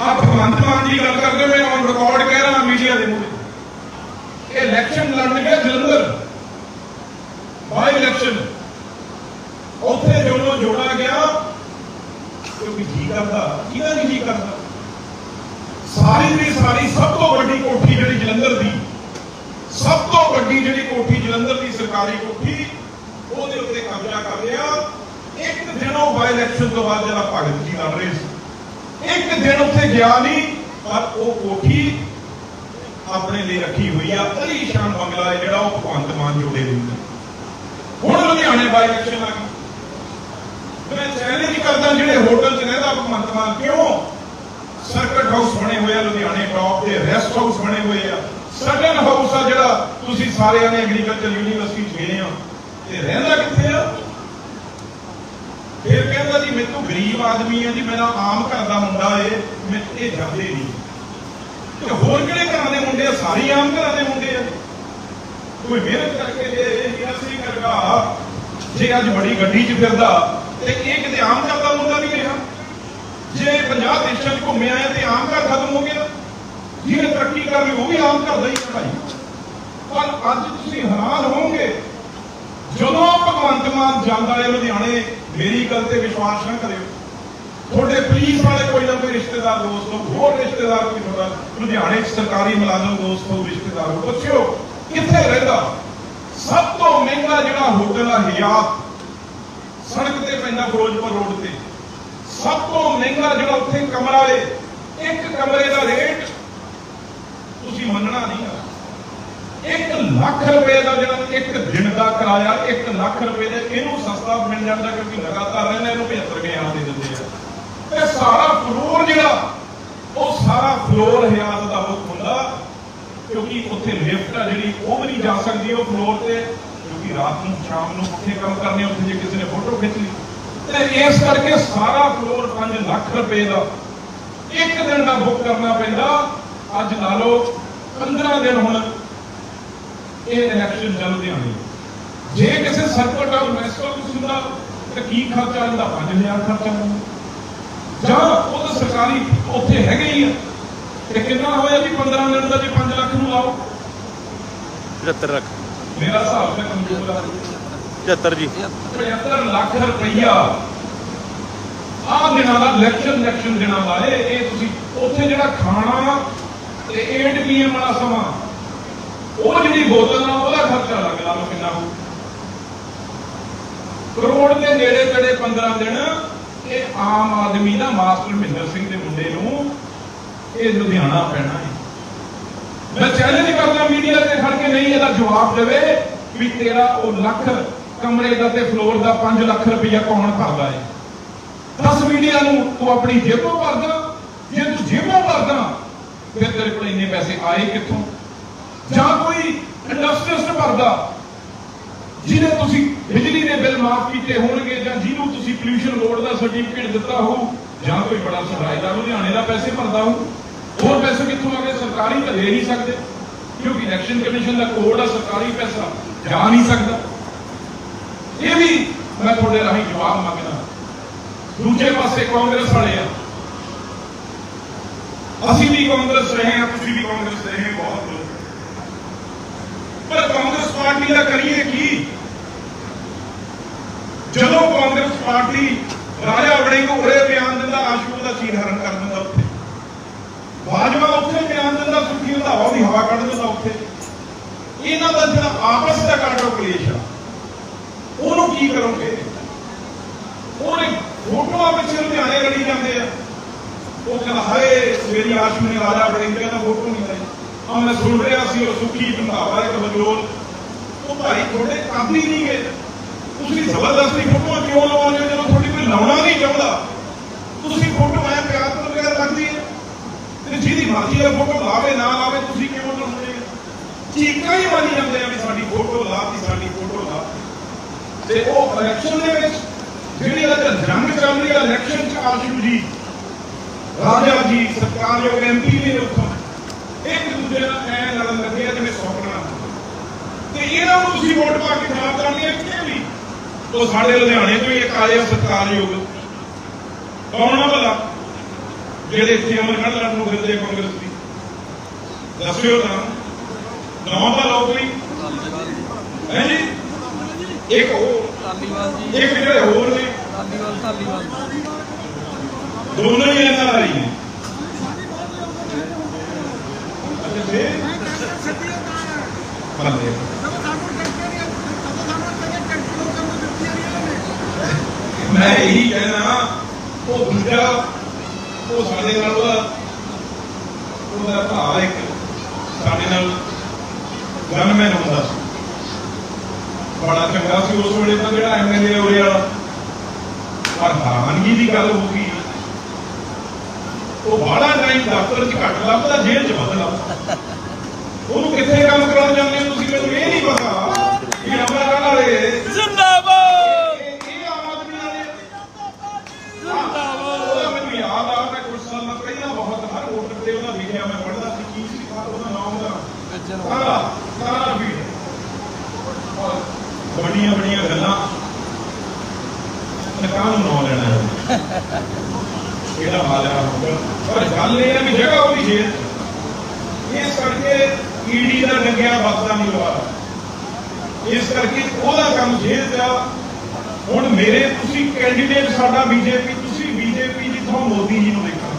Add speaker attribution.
Speaker 1: ਆ ਭਗਵੰਤ ਮਾਨ ਦੀ ਗੱਲ ਕਰਦੇ ਮੈਂ ਔਨ ਰਿਕਾਰਡ ਕਹਿ ਰਿਹਾ ਮੀਡੀਆ ਦੇ ਮੂਹਰੇ। ਇਹ ਇਲੈਕਸ਼ਨ ਲੜਨਗੇ ਜਲੰਧਰ ਬਾਈ ਇਲੈਕਸ਼ਨ ਉੱਥੇ ਜਦੋਂ ਜੋੜਾ ਗਿਆ। ਕਿਉਂਕਿ ਜੀ ਕਰਦਾ, ਕਿਹਦਾ ਨਹੀਂ ਜੀ ਕਰਦਾ? ਸਾਰੀ ਦੀ ਸਾਰੀ ਸਭ ਤੋਂ ਵੱਡੀ ਕੋਠੀ ਜਿਹੜੀ ਜਲੰਧਰ ਦੀ, ਸਭ ਤੋਂ ਵੱਡੀ ਜਿਹੜੀ ਕੋਠੀ ਜਲੰਧਰ ਦੀ ਸਰਕਾਰੀ ਕੋਠੀ, ਉਹਦੇ ਉੱਤੇ ਕਬਜ਼ਾ ਕਰ ਲਿਆ। ਇੱਕ ਦਿਨ ਉਹ ਬਾਈ ਇਲੈਕਸ਼ਨ ਤੋਂ ਬਾਅਦ ਜਿਹੜਾ ਭਗਤ ਜੀ ਲੜ ਰਹੇ ਸੀ। ਇੱਕ ਦਿਨ ਉੱਥੇ ਗਿਆ ਨਹੀਂ, ਪਰ ਉਹ ਕੋਠੀ ਆਪਣੇ ਲਈ ਰੱਖੀ ਹੋਈ ਆ। ਅਲੀਸ਼ਾਨ ਬੰਗਲਾ ਜਿਹੜਾ ਉਹ ਭਗਵੰਤ ਮਾਨ ਜੋੜੇ ਦੇ ਹੁਣ ਲੁਧਿਆਣੇ ਬਾਈ ਇਲੈਕਸ਼ਨ ਆ ਗਈ ਮੈਂ ਚੈਲੰਜ ਕਰਦਾ ਜਿਹੜੇ ਹੋਟਲ 'ਚ ਰਹਿੰਦਾ ਭਗਵੰਤ ਮਾਨ ਕਿਉਂ ਸਰਕਟ ਹਾਊਸ ਬਣੇ ਹੋਏ ਆ, ਲੁਧਿਆਣੇ ਟੌਪ ਤੇ ਰੈਸਟ ਹਾਊਸ ਬਣੇ ਹੋਏ ਆ। ਸਡਨ ਹਾਊਸ ਆ ਜਿਹੜਾ ਤੁਸੀਂ ਸਾਰਿਆਂ ਨੇ ਐਗਰੀਕਲਚਰ ਯੂਨੀਵਰਸਿਟੀ 'ਚ ਗਏ ਆ। ਤੇ ਰਹਿੰਦਾ ਕਿੱਥੇ ਆ ਫਿਰ ਕਹਿੰਦਾ ਜੀ ਮੈਨੂੰ ਗਰੀਬ ਆਦਮੀ ਆ ਜੀ, ਮੇਰਾ ਆਮ ਘਰ ਦਾ ਮੁੰਡਾ ਏ, ਮੈਂ ਇਹ ਜਾਂਦੇ ਨਹੀਂ। ਤੇ ਹੋਰ ਕਿਹੜੇ ਘਰਾਂ ਦੇ ਮੁੰਡੇ ਆ? ਸਾਰੇ ਆਮ ਘਰਾਂ ਦੇ ਮੁੰਡੇ ਆ। ਕੋਈ ਮਿਹਨਤ ਕਰਕੇ ਜੇ ਇਹ ਅਸੀਂ ਕਰਗਾ ਜੇ ਅੱਜ ਬੜੀ ਗੱਡੀ 'ਚ ਫਿਰਦਾ, ਤੇ ਇਹ ਕਿਤੇ ਆਮ ਘਰ ਦਾ ਮੁੰਡਾ ਨਹੀਂ ਰਿਹਾ। ਜੇ 50 ਦੇਸ਼ਾਂ 'ਚ ਘੁੰਮਿਆ ਆਇਆ ਤੇ ਆਮ ਘਰ ਖਤਮ ਹੋ ਗਿਆ। ਜਿਹਨੇ ਤਰੱਕੀ ਕਰ ਲਈ, ਉਹ ਵੀ ਆਮ ਘਰ ਦਾ ਹੀ ਹੈ ਭਾਈ। ਪਰ ਅੱਜ ਤੁਸੀਂ ਹੈਰਾਨ ਹੋਵੋਗੇ, ਜਦੋਂ ਭਗਵੰਤ ਮਾਨ ਜਾਂਦਾ ਹੈ ਲੁਧਿਆਣੇ, ਮੇਰੀ ਗੱਲ ਤੇ ਵਿਸ਼ਵਾਸ ਨਾ ਕਰਿਓ। ਤੁਹਾਡੇ ਪੁਲਿਸ ਵਾਲੇ ਕੋਈ ਨਾ ਕੋਈ ਰਿਸ਼ਤੇਦਾਰ ਦੋਸਤ ਹੋ ਹੋਰ ਰਿਸ਼ਤੇਦਾਰ ਕੋਈ ਤੁਹਾਡਾ, ਲੁਧਿਆਣੇ 'ਚ ਸਰਕਾਰੀ ਮੁਲਾਜ਼ਮ ਦੋਸਤ ਹੋ ਰਿਸ਼ਤੇਦਾਰ ਹੋ ਪੁੱਛਿਓ, ਕਿੱਥੇ ਰਹਿੰਦਾ? ਸਭ ਤੋਂ ਮਹਿੰਗਾ ਜਿਹੜਾ ਹੋਟਲ ਆ ਹਿਆਤ ਸੜਕ ਤੇ ਪੈਂਦਾ ਫਿਰੋਜ਼ਪੁਰ ਰੋਡ ਤੇ। ਸਭ ਤੋਂ ਮਹਿੰਗਾ ਜਿਹੜਾ ਉੱਥੇ ਕਮਰਾ ਏ, ਇੱਕ ਕਮਰੇ ਦਾ ਰੇਟ ਤੁਸੀਂ ਮੰਨਣਾ ਨਹੀਂ ਆ। 1 ਲੱਖ ਰੁਪਏ ਦਾ ਜਿਹੜਾ ਇੱਕ ਦਿਨ ਦਾ ਕਿਰਾਇਆ 1 ਲੱਖ ਰੁਪਏ ਦੇ ਇਹਨੂੰ ਸਸਤਾ ਮਿਲ ਜਾਂਦਾ ਕਿਉਂਕਿ ਲਗਾਤਾਰ ਰਹਿੰਦੇ ਇਹਨੂੰ 75 ਕੇ ਦੇ ਦਿੰਦੇ ਆ। ਇਹ ਸਾਰਾ ਫਲੋਰ ਜਿਹੜਾ, ਉਹ ਸਾਰਾ ਫਲੋਰ ਹਿਆਤ ਦਾ ਉਹ ਹੁੰਦਾ, ਕਿਉਂਕਿ ਉੱਥੇ ਲਿਫਟ ਆ ਜਿਹੜੀ, ਉਹ ਵੀ ਨਹੀਂ ਜਾ ਸਕਦੀ ਉਹ ਫਲੋਰ ਤੇ, ਕਿਉਂਕਿ ਰਾਤ ਨੂੰ, ਸ਼ਾਮ ਨੂੰ ਉੱਥੇ ਕੰਮ ਕਰਨੇ ਉੱਥੇ ਜੇ ਕਿਸੇ ਨੇ ਫੋਟੋ ਖਿੱਚ ਲਈ। ਤੇ ਇਸ ਕਰਕੇ ਸਾਰਾ ਫਲੋਰ 5 ਲੱਖ ਰੁਪਏ ਦਾ, ਇੱਕ ਦਿਨ ਦਾ ਬੁੱਕ ਕਰਨਾ ਪੈਂਦਾ। ਅੱਜ ਲਾ ਲਓ 15 ਦਿਨ ਹੁਣ ਇਹ ਇਲੈਕਸ਼ਨ ਚੱਲਦੇ ਆਣੇ ਜੇ ਕਿਸੇ ਸਰਕਟ ਆਫ ਮੈਸਕੋ ਕੁਛ ਹੁੰਦਾ ਤੇ ਕੀ ਖਰਚਾ ਹੁੰਦਾ 5000 ਖਰਚਾ ਹੁੰਦਾ ਜਾਂ ਉਹ ਤਾਂ ਸਰਕਾਰੀ ਉੱਥੇ ਹੈਗੇ ਹੀ ਆ। ਤੇ ਕਿੰਨਾ ਹੋਇਆ ਜੀ? 15 ਦਿਨ ਦਾ ਜੇ 5 ਲੱਖ ਨੂੰ ਲਾਓ।
Speaker 2: 75 ਲੱਖ।
Speaker 1: ਮੇਰਾ ਹਿਸਾਬ ਤੇ ਆ
Speaker 2: 75 ਜੀ।
Speaker 1: 75 ਲੱਖ ਰੁਪਈਆ। ਆਹ ਦਿਨਾਂ ਦਾ ਇਲੈਕਸ਼ਨ ਇਲੈਕਸ਼ਨ ਦਿਨਾਂ ਦਾ ਇਹ ਤੁਸੀਂ ਉੱਥੇ ਜਿਹੜਾ ਖਾਣਾ ਤੇ 8 ਪੀਐਮ ਵਾਲਾ ਸਮਾਂ ਉਹ ਜਿਹੜੀ ਬੋਤਲ ਆ ਉਹਦਾ ਖਰਚਾ ਲੱਗ ਲਾ ਲਓ ਕਿੰਨਾ ਹੋਊ। ਕਰੋੜ ਦੇ ਨੇੜੇ ਤੇੜੇ 15 ਦਿਨ ਇਹ ਆਮ ਆਦਮੀ ਦਾ ਮਾਸਟਰ ਮਹਿੰਦਰ ਸਿੰਘ ਦੇ ਮੁੰਡੇ ਨੂੰ ਇਹ ਲੁਧਿਆਣਾ ਪੈਣਾ ਹੈ। ਮੈਂ ਚੈਲੰਜ ਕਰਦਾ ਮੀਡੀਆ ਤੇ ਖੜ ਕੇ ਨਹੀਂ ਇਹਦਾ ਜਵਾਬ ਦੇਵੇ ਵੀ ਤੇਰਾ ਉਹ ਲੱਖ ਕਮਰੇ ਦਾ ਤੇ ਫਲੋਰ ਦਾ 5 ਲੱਖ ਰੁਪਇਆ ਕੌਣ ਭਰਦਾ ਹੈ। ਦੱਸ ਮੀਡੀਆ ਨੂੰ, ਤੂੰ ਆਪਣੀ ਜੇਬੋਂ ਭਰਦਾ ਜੇ ਤੂੰ ਜੇਬੋਂ ਭਰਦਾ ਫਿਰ ਤੇਰੇ ਕੋਲ ਇੰਨੇ ਪੈਸੇ ਆਏ ਕਿੱਥੋਂ? ਜਾਂ ਕੋਈ ਇੰਡਸਟਰੀਸਟ ਭਰਦਾ ਜਿਹਨੇ ਤੁਸੀਂ ਬਿਜਲੀ ਦੇ ਬਿੱਲ ਮਾਫ ਕੀਤੇ ਹੋਣਗੇ ਜਿਹਨੂੰ ਤੁਸੀਂ ਪੋਲੂਸ਼ਨ ਬੋਰਡ ਦਾ ਸਰਟੀਫਿਕੇਟ ਦਿੱਤਾ ਹੋਊ ਜਾਂ ਕੋਈ ਬੜਾ ਸਰਾਇਦਾਰ ਲੁਧਿਆਣੇ ਦਾ ਪੈਸੇ ਭਰਦਾ ਹੋਊ ਹੋਰ ਪੈਸੇ ਕਿੱਥੋਂ ਆ ਗਏ? ਸਰਕਾਰੀ ਤਾਂ ਦੇ ਨਹੀਂ ਸਕਦੇ, ਕਿਉਂਕਿ ਇਲੈਕਸ਼ਨ ਕਮਿਸ਼ਨ ਦਾ ਕੋਡ ਆ, ਸਰਕਾਰੀ ਪੈਸਾ ਜਾ ਨਹੀਂ ਸਕਦਾ। ਇਹ ਵੀ ਮੈਂ ਤੁਹਾਡੇ ਰਾਹੀਂ ਜਵਾਬ ਮੰਗਦਾ। ਦੂਜੇ ਪਾਸੇ ਕਾਂਗਰਸ ਵਾਲੇ ਆ। ਅਸੀਂ ਵੀ ਕਾਂਗਰਸ ਰਹੇ ਹਾਂ, ਤੁਸੀਂ ਵੀ ਕਾਂਗਰਸ ਰਹੇ ਹੋ ਬਹੁਤ। ਪਰ ਕਾਂਗਰਸ ਪਾਰਟੀ ਦਾ ਕਰੀਏ ਕੀ ਜਦੋਂ ਕਾਂਗਰਸ ਪਾਰਟੀ ਰਾਜਾ ਵੜਿੰਗ ਉਰੇ ਬਿਆਨ ਦਿੰਦਾ, ਆਸ਼ੂ ਦਾ ਸੀਨ ਹਰਨ ਕਰ ਦਿੰਦਾ ਉੱਥੇ। ਬਾਜਵਾ ਉੱਥੇ ਬਿਆਨ ਦਿੰਦਾ, ਸੁਖੀ ਰੰਧਾਵਾ ਉਹਦੀ ਹਵਾ ਕੱਢ ਦਿੰਦਾ ਉੱਥੇ। ਇਹਨਾਂ ਦਾ ਜਿਹੜਾ ਆਪਸ ਦਾ ਕਾਟੋ ਕਲੇਸ਼ ਆ, ਉਹਨੂੰ ਕੀ ਕਰੋਗੇ? ਉਹਨੇ ਫੋਟੋਆਂ ਪਿੱਛੇ ਲੁਧਿਆਣੇ ਲੜੀ ਜਾਂਦੇ ਆ। ਉਹ ਕਹਿੰਦਾ, ਹਾਏ, ਮੇਰੀ ਆਸ਼ੂ ਨੇ ਰਾਜਾ ਵੜਿੰਗ ਕਹਿੰਦਾ ਫੋਟੋ ਨਹੀਂ ਲਈ। ਆ ਮੈਂ ਸੁਣ ਰਿਹਾ ਸੀ, ਉਹ ਸੁਖੀ ਰੰਧਾਵਾ ਇੱਕ ਬਜੋਲ ਉਹ ਭਾਈ ਤੁਹਾਡੇ ਕੰਮ ਹੀ ਨਹੀਂ ਗਏ। ਤੁਸੀਂ ਜ਼ਬਰਦਸਤੀ ਫੋਟੋਆਂ ਕਿਉਂ ਲਵਾਉਂਦੇ ਹੋ? ਜਦੋਂ ਤੁਹਾਡੀ ਕੋਈ ਲਾਉਣਾ ਨਹੀਂ ਚਾਹੁੰਦਾ, ਤੁਸੀਂ ਫੋਟੋ ਐ ਪਿਆਰ ਤੋਂ ਵਗੈਰਾ ਲੱਗਦੀ ਹੈ? ਤੇ ਜਿਹਦੀ ਮਰਜ਼ੀ ਹੈ, ਫੋਟੋ ਲਾਵੇ, ਨਾ ਲਾਵੇ, ਤੁਸੀਂ ਕਿਉਂ ਲਾਉਂਦੇ ਚੀਕਾਂ ਹੀ ਮਾਰੀ ਜਾਂਦੇ ਆ ਵੀ ਸਾਡੀ ਫੋਟੋ ਲਾਤੀ ਸਾਡੀ ਫੋਟੋ ਲਾ ਤੇ ਉਹ ਇਲੈਕਸ਼ਨ ਦੇ ਵਿੱਚ ਜਿਹੜੀ ਇਹਦਾ ਜੰਗ ਚੱਲ ਰਹੀ ਇਲੈਕਸ਼ਨ ਚ ਆਸ਼ੂ ਜੀ, ਰਾਜਾ ਜੀ, ਸਰਕਾਰਯੋਗ ਐਮਪੀ ਨੇ ਉੱਥੋਂ ਇੱਕ ਦੂਜੇ ਨਾਲ ਐ ਲੜਨ ਲੱਗੇ ਜਿਵੇਂ ਸੌਕਣਾ ਤੇ ਇਹਨਾਂ ਨੂੰ ਤੁਸੀਂ ਵੋਟ ਪਾ ਕੇ ਖਰਾਬ ਕਰਾਂਗੇ ਇੱਥੇ ਵੀ ਉਹ ਸਾਡੇ ਲੁਧਿਆਣੇ ਤੋਂ ਹੀ ਇੱਕ ਆਏ ਆ ਸਰਕਾਰਯੋਗ ਕੌਣ ਆ ਭਲਾ? ਜਿਹੜੇ ਇੱਥੇ ਅਮਰਗੜ੍ਹ ਲੜਨ ਨੂੰ ਫਿਰਦੇ ਕਾਂਗਰਸ ਦੀ। ਦੱਸਿਓ ਤਾਂ। ਨਾਮ ਤਾਂ ਲਓ ਕੋਈ। ਹੈ ਜੀ? ਇੱਕ ਉਹ
Speaker 3: ਧਾਲੀਵਾਲ ਜੀ
Speaker 1: ਇੱਕ ਜਿਹੜੇ ਹੋਰ ਨੇ।
Speaker 3: ਧਾਲੀਵਾਲ ਧਾਲੀਵਾਲ
Speaker 1: ਦੋਨੋਂ ਹੀ। ਇਹਨਾਂ ਦਾ ਹੀ ਨੇ ਅੱਛਾ ਜੀ ਬੰਦੇ ਮੈਂ ਇਹੀ ਕਹਿਣਾ, ਉਹ ਦੂਜਾ, ਉਹ ਸਾਡੇ ਨਾਲ ਉਹਦਾ ਭਰਾ ਇੱਕ ਸਾਡੇ ਨਾਲ ਗਨਮੈਨ ਹੁੰਦਾ ਸੀ। ਬੜਾ ਚੰਗਾ ਸੀ ਉਸ ਵੇਲੇ ਤਾਂ ਜਿਹੜਾ ਐਮਐਲਏ ਉਰੇ ਵਾਲਾ। ਪਰ ਹੈਰਾਨਗੀ ਦੀ ਗੱਲ ਹੋ ਗਈ। ਉਹ ਬਾਹਲਾ ਟਾਈਮ ਦਫ਼ਤਰ 'ਚ ਘੱਟ ਲੱਭਦਾ, ਜੇਲ੍ਹ 'ਚ ਵੱਧ ਲੱਭਦਾ। ਉਹਨੂੰ ਕਿੱਥੇ ਕੰਮ ਕਰਾਉਣ ਜਾਂਦੇ ਹੋ ਤੁਸੀਂ ਮੈਨੂੰ ਇਹ ਨਹੀਂ ਪਤਾ ਕਿ ਅਮਰਗੜ੍ਹ ਵਾਲੇ
Speaker 3: ਜ਼ਿੰਦਾਬਾਦ
Speaker 1: ਇਹ ਇਹ ਆਮ ਆਦਮੀ ਵਾਲੇ ਉਹਦਾ ਮੈਨੂੰ ਯਾਦ ਆ ਮੈਂ ਕੁਝ ਸਾਲਾਂ ਪਹਿਲਾਂ ਬਹੁਤ ਹਰ ਹੋਟਲ ਤੇ ਉਹਦਾ ਲਿਖਿਆ ਮੈਂ ਪੜ੍ਹਦਾ ਸੀ ਕੀ ਸੀ ਖਾ ਉਹਦਾ ਨਾਮ ਦਾ ਕਾਲਾ ਕਾਲਾ ਵੀ ਬੜੀਆਂ ਬੜੀਆਂ ਗੱਲਾਂ। ਨੂੰ ਨਾ ਲੈਣਾ ਹੈ? ਕਿਹੜਾ ਹਾਲਿਆ ਪਰ ਗੱਲ ਇਹ ਹੈ ਵੀ ਜਗ੍ਹਾ ਉਹਦੀ ਜੇਲ੍ਹ ਇਸ ਕਰਕੇ ਈਡੀ ਦਾ ਲੱਗਿਆ ਵਕਤਾ ਨਹੀਂ ਲਵਾ ਇਸ ਕਰਕੇ ਉਹਦਾ ਕੰਮ ਜੇਲ੍ਹ ਦਾ ਹੁਣ ਮੇਰੇ ਤੁਸੀਂ ਕੈਂਡੀਡੇਟ ਸਾਡਾ ਬੀਜੇਪੀ, ਤੁਸੀਂ ਬੀਜੇਪੀ ਜਿੱਥੋਂ ਮੋਦੀ ਜੀ ਨੂੰ ਦੇਖਣਾ